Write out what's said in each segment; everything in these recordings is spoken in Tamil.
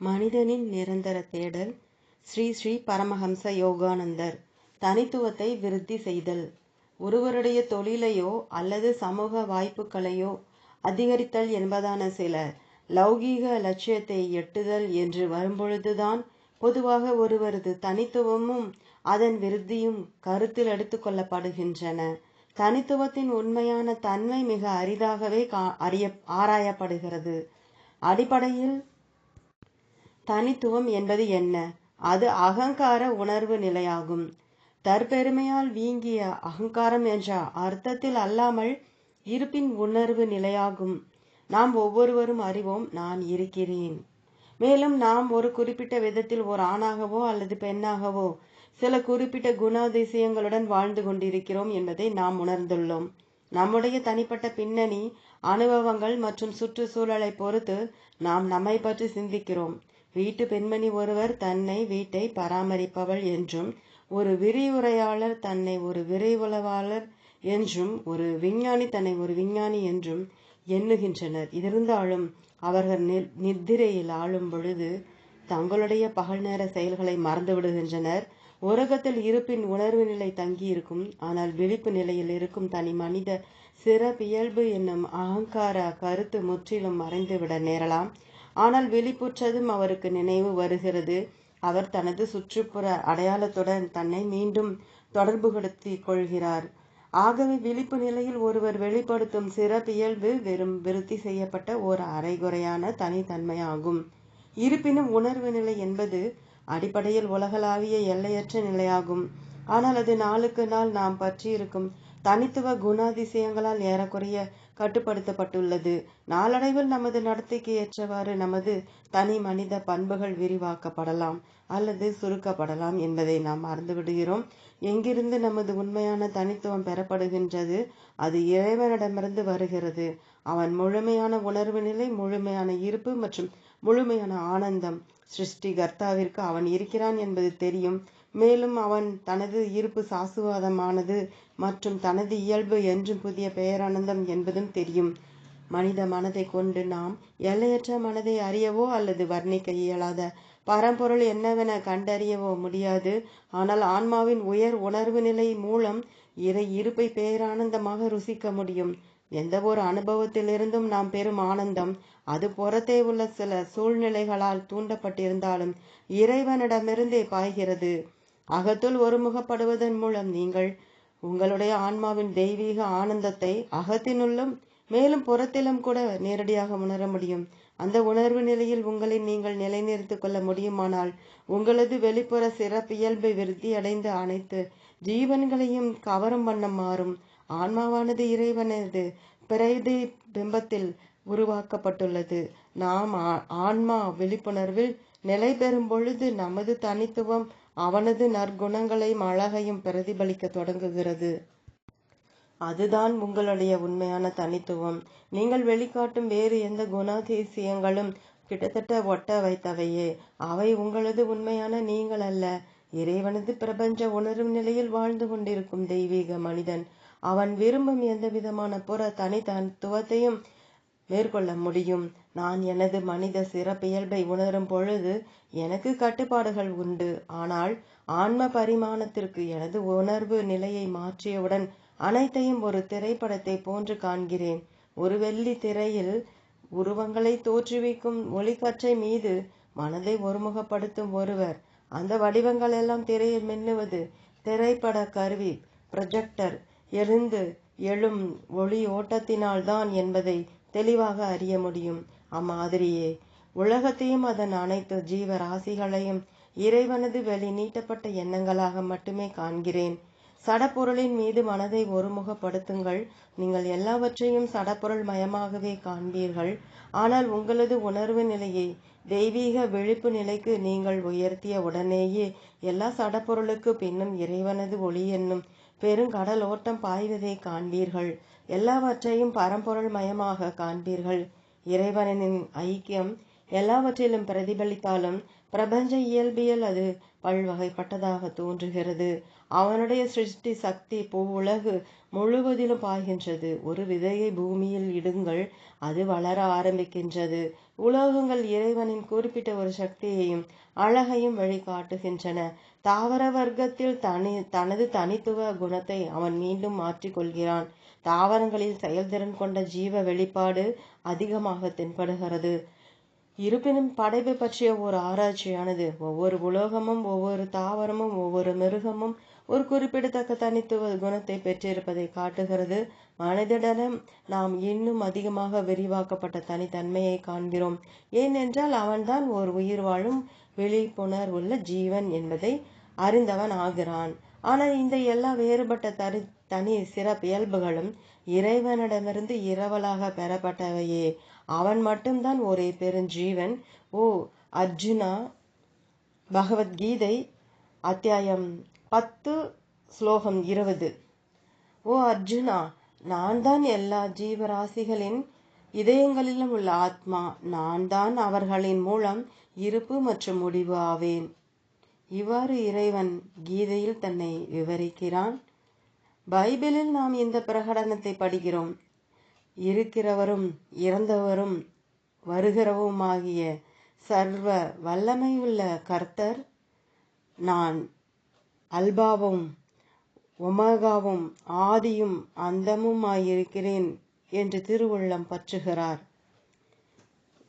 மனிதனின் நிரந்தர தேடல் ஸ்ரீ ஸ்ரீ பரமஹம்ச யோகானந்தர். தனித்துவத்தை விருத்தி செய்தல். ஒருவருடைய தொழிலையோ அல்லது சமூக வாய்ப்புகளையோ அதிகரித்தல் என்பதான சில லௌகீக லட்சியத்தை எட்டுதல் என்று வரும்பொழுதுதான் பொதுவாக ஒருவரது தனித்துவமும் அதன் விருத்தியும் கருத்தில் எடுத்துக்கொள்ளப்படுகின்றன தனித்துவத்தின் உண்மையான தன்மை மிக அரிதாகவே கா அறிய ஆராயப்படுகிறது. அடிப்படையில் தனித்துவம் என்பது என்ன? அது அகங்கார உணர்வு நிலையாகும். தற்பெருமையால் வீங்கிய அகங்காரம் என்ற அர்த்தத்தில் அல்லாமல் இருப்பின் உணர்வு நிலையாகும். நாம் ஒவ்வொருவரும் அறிவோம் நான் இருக்கிறேன். மேலும் நாம் ஒரு குறிப்பிட்ட விதத்தில் ஒரு ஆணாகவோ அல்லது பெண்ணாகவோ சில குறிப்பிட்ட குணாதிசயங்களுடன் வாழ்ந்து கொண்டிருக்கிறோம் என்பதை நாம் உணர்ந்துள்ளோம். நம்முடைய தனிப்பட்ட பின்னணி அனுபவங்கள் மற்றும் சுற்றுச்சூழலை பொறுத்து நாம் நம்மை பற்றி சிந்திக்கிறோம். வீட்டு பெண்மணி ஒருவர் தன்னை வீட்டை பராமரிப்பவள் என்றும் ஒரு விரிவுரையாளர் தன்னை ஒரு விரைவுளவாளர் என்றும் ஒரு விஞ்ஞானி தன்னை ஒரு விஞ்ஞானி என்றும் எண்ணுகின்றனர். இருந்தாலும் அவர்கள் நித்திரையில் ஆளும் பொழுது தங்களுடைய பகல் நேர செயல்களை மறந்து விடுகின்றனர். உலகத்தில் இருப்பின் உணர்வு நிலை தங்கியிருக்கும் ஆனால் விழிப்பு நிலையில் இருக்கும் தனி மனித சிறப்பியல்பு என்னும் அகங்கார கருத்து முற்றிலும் மறைந்துவிட நேரலாம். ஆனால் விழிப்புற்றதும் அவருக்கு நினைவு வருகிறது. அவர் தனது சுற்றுப்புற அடையாளத்துடன் தன்னை மீண்டும் தொடர்புபடுத்தி கொள்கிறார். ஆகவே விழிப்பு நிலையில் ஒருவர் வெளிப்படுத்தும் சிறப்பியல்பு வெறும் விருத்தி செய்யப்பட்ட ஒரு அரைகுறையான தனித்தன்மையாகும். இருப்பினும் உணர்வு நிலை என்பது அடிப்படையில் உலகளாவிய எல்லையற்ற நிலையாகும். ஆனால் அது நாளுக்கு நாள் நாம் பற்றியிருக்கும் தனித்துவ குணாதிசயங்களால் ஏறக்குறைய கட்டுப்படுத்தப்பட்டுள்ளது. நாளடைவில் நமது நடத்தைக்கு ஏற்றவாறு நமது தனி மனித பண்புகள் விரிவாக்கப்படலாம் அல்லது சுருக்கப்படலாம் என்பதை நாம் மறந்துவிடுகிறோம். எங்கிருந்து நமது உண்மையான தனித்துவம் பெறப்படுகின்றது அது இறைவனிடமிருந்து வருகிறது. அவன் முழுமையான உணர்வு நிலை முழுமையான இருப்பு மற்றும் முழுமையான ஆனந்தம். சிருஷ்டிகர்த்தாவிற்கு அவன் இருக்கிறான் என்பது தெரியும். மேலும் அவன் தனது இருப்பு சாசுவாதமானது மற்றும் தனது இயல்பு என்றும் புதிய பெயரானந்தம் என்பதும் தெரியும். மனித மனதை கொண்டு நாம் எல்லையற்ற மனதை அறியவோ அல்லது வர்ணிக்க இயலாத பரம்பொருள் என்னவென கண்டறியவோ முடியாது. ஆனால் ஆன்மாவின் உயர் உணர்வு நிலை மூலம் இறை இருப்பை பேரானந்தமாக ருசிக்க முடியும். எந்த ஒரு அனுபவத்திலிருந்தும் நாம் பெறும் ஆனந்தம் அது புறத்தே உள்ள சில சூழ்நிலைகளால் தூண்டப்பட்டிருந்தாலும் இறைவனிடமிருந்தே பாய்கிறது. அகத்துள் ஒருமுகப்படுவதன் மூலம் நீங்கள் உங்களுடைய ஆன்மாவின் தெய்வீக ஆனந்தத்தை அகத்தினுள்ளும் மேலும் புறத்திலும் கூட நேரடியாக உணர முடியும். அந்த உணர்வு நிலையில் உங்களை நீங்கள் நிலைநிறுத்திக் கொள்ள முடியுமானால் உங்களது வெளிப்புற சிறப்பியல்பை விருத்தி அடைந்த அனைத்து ஜீவன்களையும் கவரும் வண்ணம் மாறும். ஆன்மாவானது இறைவனது பிரதி பிம்பத்தில் உருவாக்கப்பட்டுள்ளது. நாம் ஆன்மா விழிப்புணர்வில் நிலை பெறும் பொழுது நமது தனித்துவம் அவனது நற்குணங்களையும் அழகையும் பிரதிபலிக்க தொடங்குகிறது. அதுதான் உங்களுடைய உண்மையான தனித்துவம். நீங்கள் வெளிக்காட்டும் வேறு எந்த குணாதிசயங்களும் கிட்டத்தட்ட ஒட்ட வைத்தவையே. அவை உங்களது உண்மையான நீங்கள் அல்ல. இறைவனது பிரபஞ்ச உணர்வு நிலையில் வாழ்ந்து கொண்டிருக்கும் தெய்வீக மனிதன். அவன் விரும்பும் எந்த விதமான புற தனித்துவத்தையும் மேற்கொள்ள முடியும். நான் எனது மனித சிறப்பியல்பை உணரும் பொழுது எனக்கு கட்டுப்பாடுகள் உண்டு. ஆனால் ஆன்ம பரிமாணத்திற்கு எனது உணர்வு நிலையை மாற்றியவுடன் அனைத்தையும் ஒரு திரைப்படத்தை போன்று காண்கிறேன். ஒரு வெள்ளி திரையில் உருவங்களை தோற்றுவிக்கும் ஒளிக்கற்றை மீது மனதை ஒருமுகப்படுத்தும் ஒருவர். அந்த வடிவங்கள் எல்லாம் திரையில் மின்னுவது திரைப்பட கருவி ப்ரொஜெக்டர் எரிந்து எழும் ஒளி ஓட்டத்தினால்தான் என்பதை தெளிவாக அறிய முடியும். அம்மாதிரியே உலகத்தையும் அதன் அனைத்து ஜீவராசிகளையும் இறைவனது வெளி நீட்டப்பட்ட எண்ணங்களாக மட்டுமே காண்கிறேன். சடப்பொருளின் மீது மனதை ஒருமுகப்படுத்துங்கள். நீங்கள் எல்லாவற்றையும் சடப்பொருள் மயமாகவே காண்பீர்கள். ஆனால் உங்களது உணர்வு நிலையை தெய்வீக விழிப்பு நிலைக்கு நீங்கள் உயர்த்திய உடனேயே எல்லா சடப்பொருளுக்கு பின்னும் இறைவனது ஒளி என்னும் பெருங்கடல் ஓட்டம் பாய்வதை காண்பீர்கள். எல்லாவற்றையும் பரம்பொருள் மயமாக காண்பீர்கள். இறைவனின் ஐக்கியம் எல்லாவற்றிலும் பிரதிபலித்தாலும் பிரபஞ்ச இயல்பியல் அது பல்வகைப்பட்டதாக தோன்றுகிறது. அவனுடைய சிருஷ்டி சக்தி பூவுலகு உலகு முழுவதிலும் பாய்கின்றது. ஒரு விதையை பூமியில் இடுங்கள் அது வளர ஆரம்பிக்கின்றது. உலோகங்கள் இறைவனின் குறிப்பிட்ட ஒரு சக்தியையும் அழகையும் வழிகாட்டுகின்றன. தாவர வர்க்கத்தில் தனி தனது தனித்துவ குணத்தை அவன் மீண்டும் மாற்றிக்கொள்கிறான் தாவரங்களில் செயல்திறன் கொண்ட ஜீவ வெளிப்பாடு அதிகமாக தென்படுகிறது. இருப்பினும் படைப்பு பற்றிய ஒரு ஆராய்ச்சியானது ஒவ்வொரு உலோகமும் ஒவ்வொரு தாவரமும் ஒவ்வொரு மிருகமும் ஒரு குறிப்பிடத்தக்க தனித்துவ குணத்தை பெற்றிருப்பதை காட்டுகிறது. மனிதனிடம் நாம் இன்னும் அதிகமாக விரிவாக்கப்பட்ட தனித்தன்மையை காண்கிறோம். ஏனென்றால் அவன்தான் ஒரு உயிர் வாழும் விழிப்புணர்வுள்ள ஜீவன் என்பதை அறிந்தவன் ஆகிறான். ஆனால் இந்த எல்லா வேறுபட்ட தனி தனி சிறப்பியல்புகளும் இறைவனிடமிருந்து இரவலாக பெறப்பட்டவையே. அவன் மட்டும்தான் ஒரே பெருஞ்சீவன். ஓ அர்ஜுனா பகவத்கீதை அத்தியாயம் பத்து ஸ்லோகம் இருபது. ஓ அர்ஜுனா நான் தான் எல்லா ஜீவராசிகளின் இதயங்களிலும் உள்ள ஆத்மா. நான் தான் அவர்களின் மூலம் இருப்பு மற்றும் முடிவு ஆவேன். இவ்வாறு இறைவன் கீதையில் தன்னை விவரிக்கிறான். பைபிளில் நாம் இந்த பிரகடனத்தை படிக்கிறோம். இருக்கிறவரும் இறந்தவரும் வருகிறவுமாகிய சர்வ வல்லமையுள்ள கர்த்தர் நான். அல்பாவும் ஒமகாவும் ஆதியும் அந்தமுமாயிருக்கிறேன் என்று திருவுள்ளம் பற்றுகிறார்.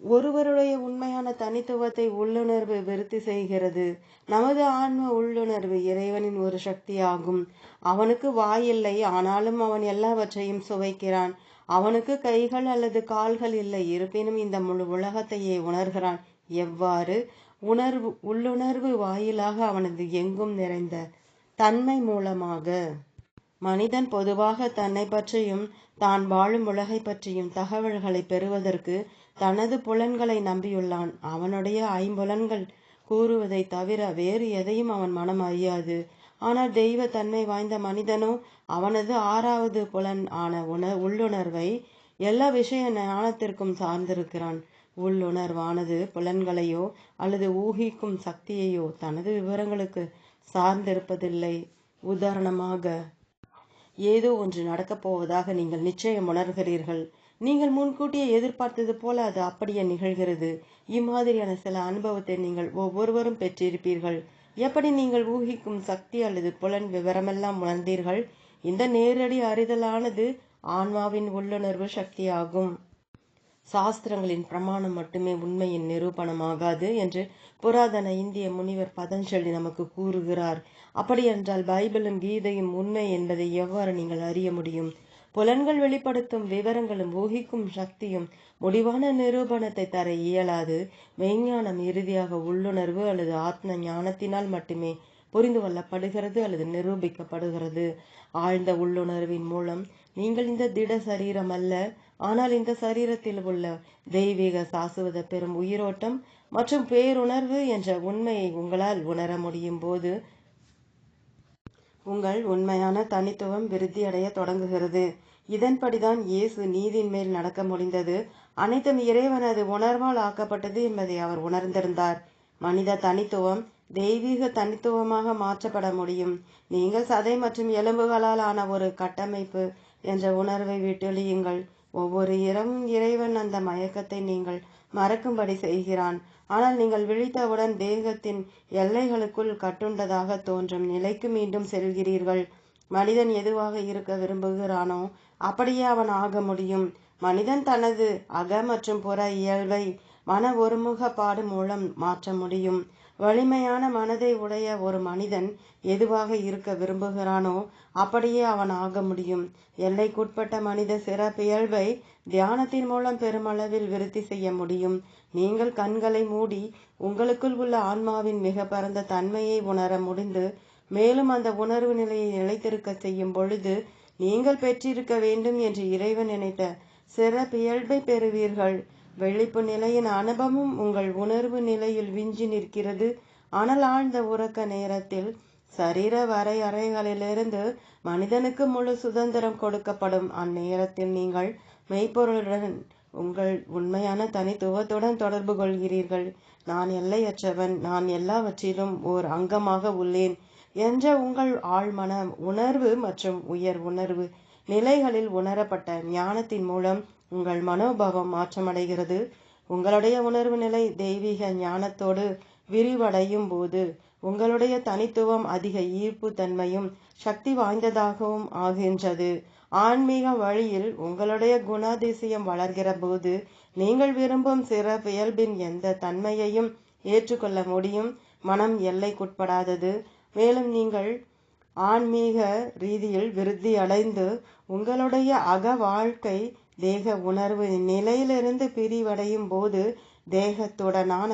ஒருவருடைய உண்மையான தனித்துவத்தை உள்ளுணர்வு விருத்தி செய்கிறது. நமது ஆன்ம உள்ளுணர்வு இறைவனின் ஒரு சக்தியாகும். அவனுக்கு வாயில்லை ஆனாலும் அவன் எல்லாவற்றையும் சுவைக்கிறான். அவனுக்கு கைகள் அல்லது கால்கள் இல்லை இருப்பினும் இந்த முழு உலகத்தையே உணர்கிறான். எவ்வாறு? உணர்வு உள்ளுணர்வு வாயிலாக அவனது எங்கும் நிறைந்த தன்மை மூலமாக. மனிதன் பொதுவாக தன்னை பற்றியும் தான் வாழும் உலகை பற்றியும் தகவல்களை பெறுவதற்கு தனது புலன்களை நம்பியுள்ளான். அவனுடைய ஐம்புலன்கள் கூறுவதை தவிர வேறு எதையும் அவன் மனம் அறியாது. ஆனால் தெய்வ தன்மை வாய்ந்த மனிதனோ அவனது ஆறாவது புலன் ஆன உண உள்ளுணர்வை எல்லா விஷய ஞானத்திற்கும் சார்ந்திருக்கிறான். உள்ளுணர்வானது புலன்களையோ அல்லது ஊகிக்கும் சக்தியையோ தனது விவரங்களுக்கு சார்ந்திருப்பதில்லை. உதாரணமாக ஏதோ ஒன்று நடக்கப் போவதாக நீங்கள் நிச்சயம் உணர்கிறீர்கள். நீங்கள் முன்கூட்டியே எதிர்பார்த்தது போல அது அப்படியே நிகழ்கிறது. இம்மாதிரியான சில அனுபவத்தை நீங்கள் ஒவ்வொருவரும் பெற்றிருப்பீர்கள். எப்படி நீங்கள் ஊகிக்கும் சக்தி அல்லது புலன் விவரமெல்லாம் உணர்ந்தீர்கள்? இந்த நேரடி அறிதலானது ஆன்மாவின் உள்ளுணர்வு சக்தியாகும். சாஸ்திரங்களின் பிரமாணம் மட்டுமே உண்மையின் நிரூபணமாகாது என்று புராதன இந்திய முனிவர் பதஞ்சலி நமக்கு கூறுகிறார். அப்படியென்றால் பைபிளும் கீதையும் உண்மை என்பதை எவ்வாறு நீங்கள் அறிய முடியும்? புலன்கள் வெளிப்படுத்தும் விவரங்களும் ஊகிக்கும் சக்தியும் முடிவான நிரூபணத்தை தர இயலாது. மெய்ஞானம் இறுதியாக உள்ளுணர்வு அல்லது ஆத்ம ஞானத்தினால் மட்டுமே புரிந்து கொள்ளப்படுகிறது அல்லது நிரூபிக்கப்படுகிறது. ஆழ்ந்த உள்ளுணர்வின் மூலம் நீங்கள் இந்த திட சரீரம் அல்ல ஆனால் இந்த சரீரத்தில் உள்ள தெய்வீக சாசுவத பெறும் உயிரோட்டம் மற்றும் பேருணர்வு என்ற உண்மையை உங்களால் உணர முடியும் போது உங்கள் உண்மையான தனித்துவம் விருத்தியடைய தொடங்குகிறது. இதன்படிதான் இயேசு நீதின் மேல் நடக்க முடிந்தது. அனைத்தும் இறைவனது உணர்வால் ஆக்கப்பட்டது என்பதை அவர் உணர்ந்திருந்தார். மனித தனித்துவம் தெய்வீக தனித்துவமாக மாற்றப்பட முடியும். நீங்கள் சதை மற்றும் எலும்புகளால் ஆன ஒரு கட்டமைப்பு என்ற உணர்வை விட்டொழியுங்கள். ஒவ்வொரு இரவும் இறைவன் அந்த மயக்கத்தை நீங்கள் மறக்கும்படி செய்கிறான். ஆனால் நீங்கள் விழித்தவுடன் தேகத்தின் எல்லைகளுக்குள் கட்டுண்டதாக தோன்றும் நிலைக்கு மீண்டும் செல்கிறீர்கள். மனிதன் எதுவாக இருக்க விரும்புகிறானோ அப்படியே அவன் ஆக முடியும். மனிதன் தனது அக மற்றும் புற இயல்பை மன ஒருமுகப்பாடு மூலம் மாற்ற முடியும். வலிமையான மனதை உடைய ஒரு மனிதன் எதுவாக இருக்க விரும்புகிறானோ அப்படியே அவன் ஆக முடியும். எல்லைக்குட்பட்ட மனித சிறப்பியல்பை தியானத்தின் மூலம் பெருமளவில் விருத்தி செய்ய முடியும். நீங்கள் கண்களை மூடி உங்களுக்குள் உள்ள ஆன்மாவின் மிக பரந்த தன்மையை உணர முடிந்து மேலும் அந்த உணர்வு நிலையை நிலைத்திருக்க செய்யும் பொழுது நீங்கள் பெற்றிருக்க வேண்டும் என்று இறைவன் நினைத்த சிறப்பியல்பை பெறுவீர்கள். வெளிப்பு நிலையின் அனுபவம் உங்கள் உணர்வு நிலையில் விஞ்சி நிற்கிறது. ஆனால் ஆழ்ந்த உறக்க நேரத்தில் சரீர வரையறைகளிலிருந்து மனிதனுக்கு முழு சுதந்திரம் கொடுக்கப்படும். அந்நேரத்தில் நீங்கள் மெய்ப்பொருளுடன் உங்கள் உண்மையான தனித்துவத்துடன் தொடர்பு கொள்கிறீர்கள். நான் எல்லையற்றவன். நான் எல்லாவற்றிலும் ஓர் அங்கமாக உள்ளேன் என்ற உங்கள் ஆழ்மன உணர்வு மற்றும் உயர் உணர்வு நிலைகளில் உணரப்பட்ட ஞானத்தின் மூலம் உங்கள் மனோபாவம் மாற்றமடைகிறது. உங்களுடைய உணர்வு நிலை தெய்வீக ஞானத்தோடு விரிவடையும் போது உங்களுடைய தனித்துவம் அதிக ஈர்ப்பு தன்மையும் சக்தி வாய்ந்ததாகவும் ஆகின்றது. ஆன்மீக வழியில் உங்களுடைய குணாதிசயம் வளர்கிற போது நீங்கள் விரும்பும் சிறப்பியல்பின் எந்த தன்மையையும் ஏற்றுக்கொள்ள முடியும். மனம் எல்லைக்குட்படாதது. மேலும் நீங்கள் ஆன்மீக ரீதியில் விருத்தி அடைந்து உங்களுடைய அக வாழ்க்கை தேக உணர்வு நிலையிலிருந்து பிரிவடையும் போது தேகத்துடனான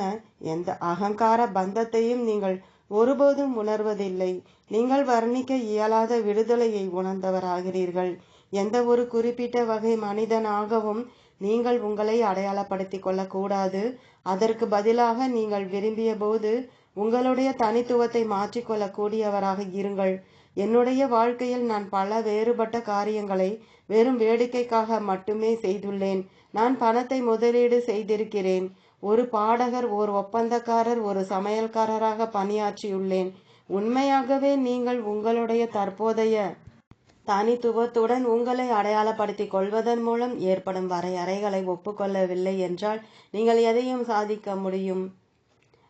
எந்த அகங்கார பந்தத்தையும் நீங்கள் ஒருபோதும் உணர்வதில்லை. நீங்கள் வர்ணிக்க இயலாத விடுதலையை உணர்ந்தவராகிறீர்கள். எந்த ஒரு குறிப்பிட்ட வகை மனிதனாகவும் நீங்கள் உங்களை அடையாளப்படுத்திக் கொள்ளக்கூடாது. அதற்கு பதிலாக நீங்கள் விரும்பிய போது உங்களுடைய தனித்துவத்தை மாற்றிக்கொள்ளக்கூடியவராக இருங்கள். என்னுடைய வாழ்க்கையில் நான் பல வேறுபட்ட காரியங்களை வெறும் வேடிக்கைக்காக மட்டுமே செய்துள்ளேன். நான் பணத்தை முதலீடு செய்திருக்கிறேன். ஒரு பாடகர் ஒரு ஒப்பந்தக்காரர் ஒரு சமையல்காரராக பணியாற்றியுள்ளேன். உண்மையாகவே நீங்கள் உங்களுடைய தற்போதைய தனித்துவத்துடன் உங்களை அடையாளப்படுத்திக் கொள்வதன் மூலம் ஏற்படும் வரையறைகளை ஒப்புக்கொள்ளவில்லை என்றால் நீங்கள் எதையும் சாதிக்க முடியும்.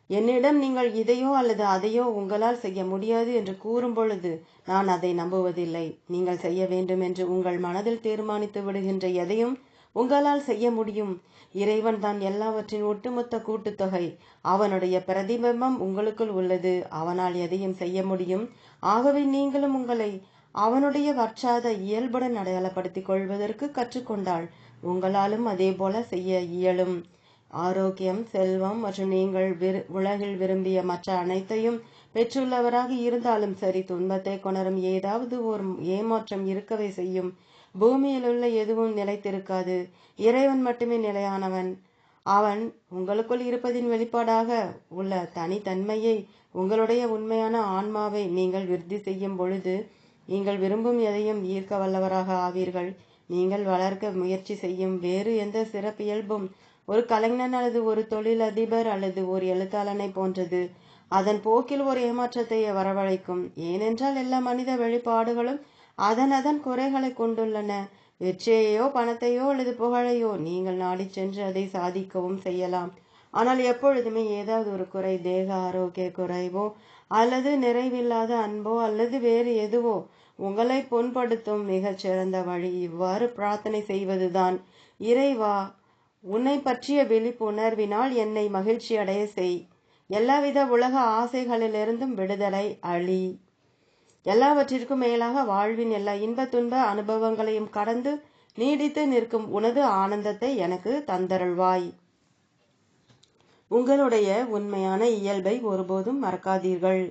என்னிடம் நீங்கள் இதையோ அல்லது அதையோ உங்களால் செய்ய முடியாது என்று கூறும் பொழுது நான் அதை நம்புவதில்லை. நீங்கள் செய்ய வேண்டும் என்று உங்கள் மனதில் தீர்மானித்து விடுகின்ற எதையும் உங்களால் செய்ய முடியும். இறைவன் தான் எல்லாவற்றின் ஒட்டுமொத்த கூட்டுத்தொகை. அவனுடைய பிரதிபிம்பம் உங்களுக்குள் உள்ளது. அவனால் எதையும் செய்ய முடியும். ஆகவே நீங்களும் உங்களை அவனுடைய வற்றாத இயல்புடன் அடையாளப்படுத்திக் கொள்வதற்கு கற்றுக்கொண்டால் உங்களாலும் அதே போல செய்ய இயலும். ஆரோக்கியம் செல்வம் மற்றும் நீங்கள் விரு உலகில் விரும்பிய மற்ற அனைத்தையும் பெற்றுள்ளவராக இருந்தாலும் சரி துன்பத்தை கொணரும் ஏதாவது ஒரு ஏமாற்றம் இருக்கவே செய்யும். பூமியில் உள்ள எதுவும் நிலைத்திருக்காது. இறைவன் மட்டுமே நிலையானவன். அவன் உங்களுக்குள் இருப்பதின் வெளிப்பாடாக உள்ள தனித்தன்மையை உங்களுடைய உண்மையான ஆன்மாவை நீங்கள் விருத்தி செய்யும் பொழுது நீங்கள் விரும்பும் எதையும் ஈர்க்க வல்லவராக ஆவீர்கள். நீங்கள் வளர்க்க முயற்சி செய்யும் வேறு எந்த சிறப்பியல்பும் ஒரு கலைஞன் அல்லது ஒரு தொழிலதிபர் அல்லது ஒரு எழுத்தாளனை போன்றது. அதன் போக்கில் ஒரு ஏமாற்றத்தை வரவழைக்கும். ஏனென்றால் எல்லா மனித வெளிப்பாடுகளும் அதன் அதன் குறைகளை கொண்டுள்ளன. வெற்றியையோ பணத்தையோ அல்லது புகழையோ நீங்கள் நாடி சென்று அதை சாதிக்கவும் செய்யலாம். ஆனால் எப்பொழுதுமே ஏதாவது ஒரு குறை தேக ஆரோக்கிய குறைவோ அல்லது நிறைவில்லாத அன்போ அல்லது வேறு எதுவோ உங்களை புண்படுத்தும் மிகச் சிறந்த வழி. இவ்வாறு பிரார்த்தனை செய்வதுதான். இறைவா உன்னை பற்றிய விழிப்புணர்வினால் என்னை மகிழ்ச்சி அடைய செய். எல்லாவித உலக ஆசைகளிலிருந்தும் விடுதலை அழி. எல்லாவற்றிற்கும் மேலாக வாழ்வின் எல்லா இன்ப துன்ப அனுபவங்களையும் கடந்து நீடித்து நிற்கும் உனது ஆனந்தத்தை எனக்கு தந்தருள்வாய். உங்களுடைய உண்மையான இயல்பை ஒருபோதும் மறக்காதீர்கள்.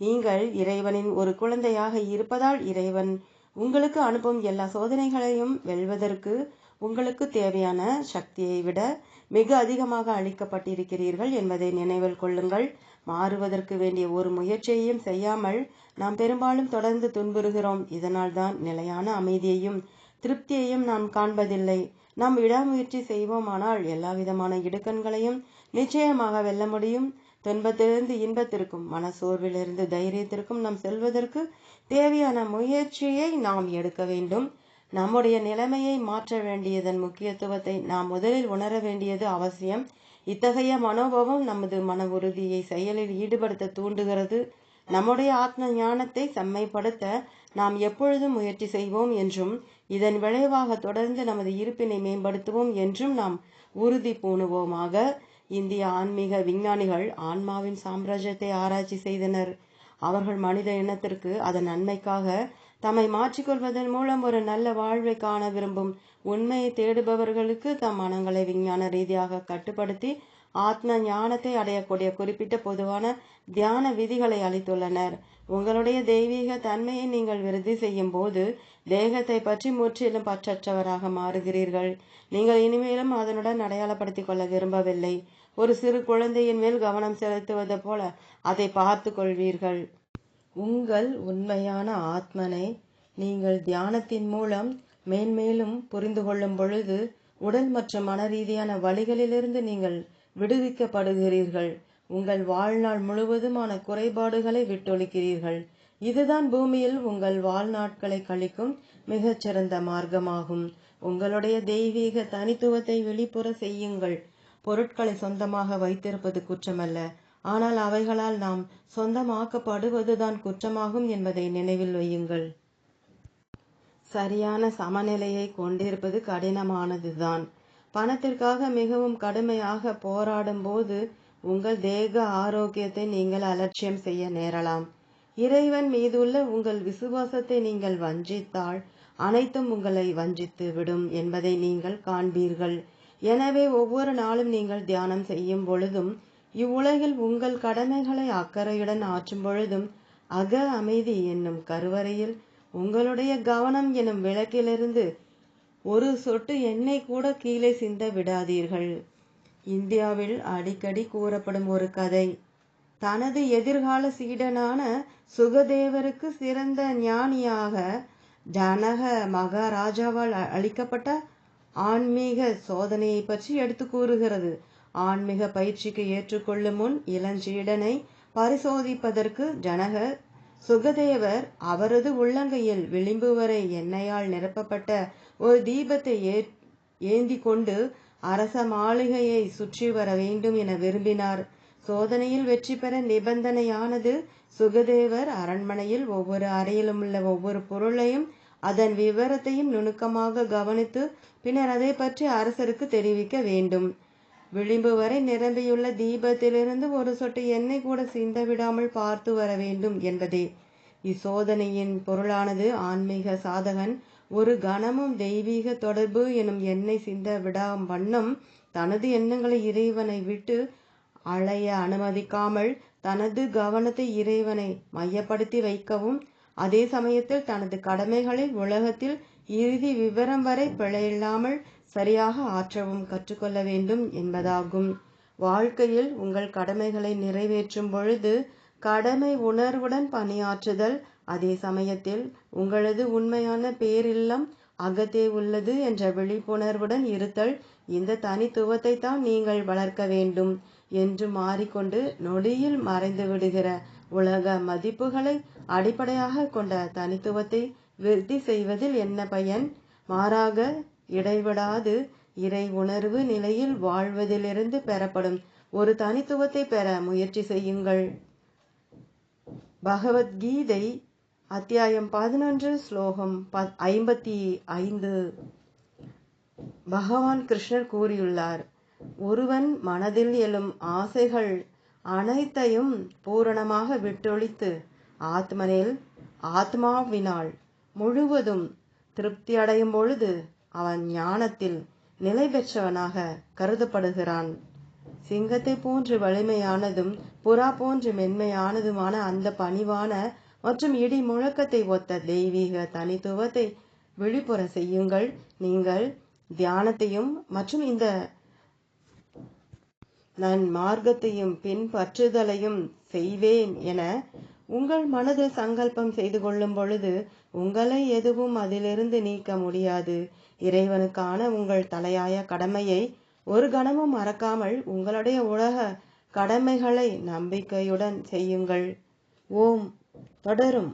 நீங்கள் இறைவனின் ஒரு குழந்தையாக இருப்பதால் இறைவன் உங்களுக்கு அனுப்பும் எல்லா சோதனைகளையும் வெல்வதற்கு உங்களுக்கு தேவையான சக்தியை விட மிக அதிகமாக அளிக்கப்பட்டிருக்கிறீர்கள் என்பதை நினைவில் கொள்ளுங்கள். மாறுவதற்கு வேண்டிய ஒரு முயற்சியையும் செய்யாமல் நாம் பெரும்பாலும் தொடர்ந்து துன்புறுகிறோம். இதனால் தான் நிலையான அமைதியையும் திருப்தியையும் நாம் காண்பதில்லை. நாம் விடாமுயற்சி செய்வோமானால் எல்லா விதமான இடுக்கண்களையும் நிச்சயமாக வெல்ல முடியும். துன்பத்திலிருந்து இன்பத்திற்கும் மனசோர்விலிருந்து தைரியத்திற்கும் நாம் செல்வதற்கு தேவையான முயற்சியை நாம் எடுக்க வேண்டும். நம்முடைய நிலைமையை மாற்ற வேண்டியதன் முக்கியத்துவத்தை நாம் முதலில் உணர வேண்டியது அவசியம். இத்தகைய மனோபாவம் நமது மன உறுதியை செயலில் ஈடுபடுத்த தூண்டுகிறது. நம்முடைய ஆத்ம ஞானத்தை செம்மைப்படுத்த நாம் எப்பொழுதும் முயற்சி செய்வோம் என்றும் இதன் விளைவாக தொடர்ந்து நமது இருப்பினை மேம்படுத்துவோம் என்றும் நாம் உறுதி பூணுவோமாக. இந்திய ஆன்மீக விஞ்ஞானிகள் ஆன்மாவின் சாம்ராஜ்யத்தை ஆராய்ச்சி செய்தனர். அவர்கள் மனித இனத்திற்கு அதன் நன்மைக்காக தம்மை மாற்றிக்கொள்வதன் மூலம் ஒரு நல்ல வாழ்வை காண விரும்பும் உண்மையை தேடுபவர்களுக்கு தம் மனங்களை விஞ்ஞான ரீதியாக கட்டுப்படுத்தி ஆத்ம ஞானத்தை அடையக்கூடிய குறிப்பிட்ட பொதுவான தியான விதிகளை அளித்துள்ளனர். உங்களுடைய தெய்வீக தன்மையை நீங்கள் விருதி செய்யும் போது தேகத்தை பற்றி முற்றிலும் பற்றற்றவராக மாறுகிறீர்கள். நீங்கள் இனிமேலும் அதனுடன் அடையாளப்படுத்திக் கொள்ள விரும்பவில்லை. ஒரு சிறு குழந்தையின் மேல் கவனம் செலுத்துவது போல அதை பார்த்து கொள்வீர்கள். உங்கள் உண்மையான ஆத்மனை நீங்கள் தியானத்தின் மூலம் மேன்மேலும் புரிந்து கொள்ளும் பொழுது உடல் மற்றும் மன ரீதியான வழிகளிலிருந்து நீங்கள் விடுவிக்கப்படுகிறீர்கள். உங்கள் வாழ்நாள் முழுவதுமான குறைபாடுகளை விட்டொழிக்கிறீர்கள். இதுதான் பூமியில் உங்கள் வாழ்நாட்களை கழிக்கும் மிகச்சிறந்த மார்க்கமாகும். உங்களுடைய தெய்வீக தனித்துவத்தை வெளிப்புற செய்யுங்கள். பொருட்களை சொந்தமாக வைத்திருப்பது குற்றமல்ல. ஆனால் அவைகளால் நாம் சொந்தமாக்கப்படுவதுதான் குற்றமாகும் என்பதை நினைவில் வையுங்கள். சரியான சமநிலையை கொண்டிருப்பது கடினமானதுதான். பணத்திற்காக மிகவும் கடுமையாக போராடும் போது உங்கள் தேக ஆரோக்கியத்தை நீங்கள் அலட்சியம் செய்ய நேரலாம். இறைவன் மீதுள்ள உங்கள் விசுவாசத்தை நீங்கள் வஞ்சித்தால் அனைத்தும் உங்களை வஞ்சித்து விடும் என்பதை நீங்கள் காண்பீர்கள். எனவே ஒவ்வொரு நாளும் நீங்கள் தியானம் செய்யும் பொழுதும் இவ்வுலகில் உங்கள் கடமைகளை அக்கறையுடன் ஆற்றும் பொழுதும் அக அமைதி என்னும் கருவறையில் உங்களுடைய கவனம் எனும் விளக்கிலிருந்து ஒரு சொட்டு எண்ணெய் கூட கீழே சிந்த விடாதீர்கள். இந்தியாவில் அடிக்கடி கூறப்படும் ஒரு கதை. தனது எதிர்கால சீடனான சுகதேவருக்கு சிறந்த ஞானியாக ஜனக மகாராஜாவால் அளிக்கப்பட்ட ஆன்மீக சோதனையை பற்றி எடுத்து கூறுகிறது. ஆன்மீக பயிற்சிக்கு ஏற்றுக்கொள்ளும் முன் இளஞ்சீடனை பரிசோதிப்பதற்கு ஜனகர் சுகதேவர் அவரது உள்ளங்கையில் விளிம்பு வரை எண்ணெயால் நிரப்பப்பட்ட ஒரு தீபத்தை ஏ ஏந்தி கொண்டு அரச மாளிகையை சுற்றி வர வேண்டும் என விரும்பினார். சோதனையில் வெற்றி பெற நிபந்தனையானது சுகதேவர் அரண்மனையில் ஒவ்வொரு அறையிலும் உள்ள ஒவ்வொரு பொருளையும் அதன் விவரத்தையும் நுணுக்கமாக கவனித்து பின்னர் அதை பற்றி அரசருக்கு தெரிவிக்க வேண்டும். விளிம்பு வரை நிரம்பியுள்ள தீபத்திலிருந்து ஒரு சொட்டு எண்ணெய் கூட சிந்த விடாமல் பார்த்து வர வேண்டும் என்பதே. இச்சோதனையின் பொருளானது ஆன்மீக சாதகன். ஒரு கணமும் தெய்வீக தொடர்பு எனும் எண்ணெய் சிந்த விடாம் வண்ணம் தனது எண்ணங்களை இறைவனை விட்டு அலைய அனுமதிக்காமல் தனது கவனத்தை இறைவனை மையப்படுத்தி வைக்கவும் அதே சமயத்தில் தனது கடமைகளை உலகத்தில் இறுதி விவரம் வரை பிழையில்லாமல் சரியாக ஆற்றவும் கற்றுக்கொள்ள வேண்டும் என்பதாகும். வாழ்க்கையில் உங்கள் கடமைகளை நிறைவேற்றும் பொழுது கடமை உணர்வுடன் பணியாற்றுதல். அதே சமயத்தில் உங்களது உண்மையான பேரில்லம் அகத்தே உள்ளது என்ற விழிப்புணர்வுடன் இருத்தல். இந்த தனித்துவத்தை தான் நீங்கள் வளர்க்க வேண்டும் என்று மாறிக்கொண்டு நொடியில் மறைந்து விடுகிற உலக மதிப்புகளை அடிப்படையாக கொண்ட தனித்துவத்தை விருத்தி செய்வதில் என்ன பயன்? மாறாக இடைவிடாது. இறை உணர்வு நிலையில் வாழ்வதிலிருந்து பெறப்படும் ஒரு தனித்துவத்தை பெற முயற்சி செய்யுங்கள். பகவத்கீதை அத்தியாயம் பதினொன்று ஸ்லோகம் ஐம்பத்தி ஐந்து. பகவான் கிருஷ்ணர் கூறியுள்ளார் ஒருவன் மனதில் எழும் ஆசைகள் அனைத்தையும் பூரணமாக விட்டொழித்து ஆத்மனில் ஆத்மாவினால் முழுவதும் திருப்தி அடையும் பொழுது அவன் ஞானத்தில் நிலை பெற்றவனாக கருதப்படுகிறான். சிங்கத்தை போன்று வலிமையானதும் புறா போன்று மென்மையானதுமான அந்த பணிவான மற்றும் இடி முழக்கத்தை ஒத்த தெய்வீக தனித்துவத்தை விழிப்புற செய்யுங்கள். நீங்கள் தியானத்தையும் மற்றும் இந்த நான் மார்க்கத்தையும் பின்பற்றுதலையும் செய்வேன் என உங்கள் மனதில் சங்கல்பம் செய்து கொள்ளும் பொழுது உங்களை எதுவும் அதிலிருந்து நீக்க முடியாது. இறைவனுக்கான உங்கள் தலையாய கடமையை ஒரு கணமும் மறக்காமல் உங்களுடைய உலக கடமைகளை நம்பிக்கையுடன் செய்யுங்கள். ஓம். தொடரும்.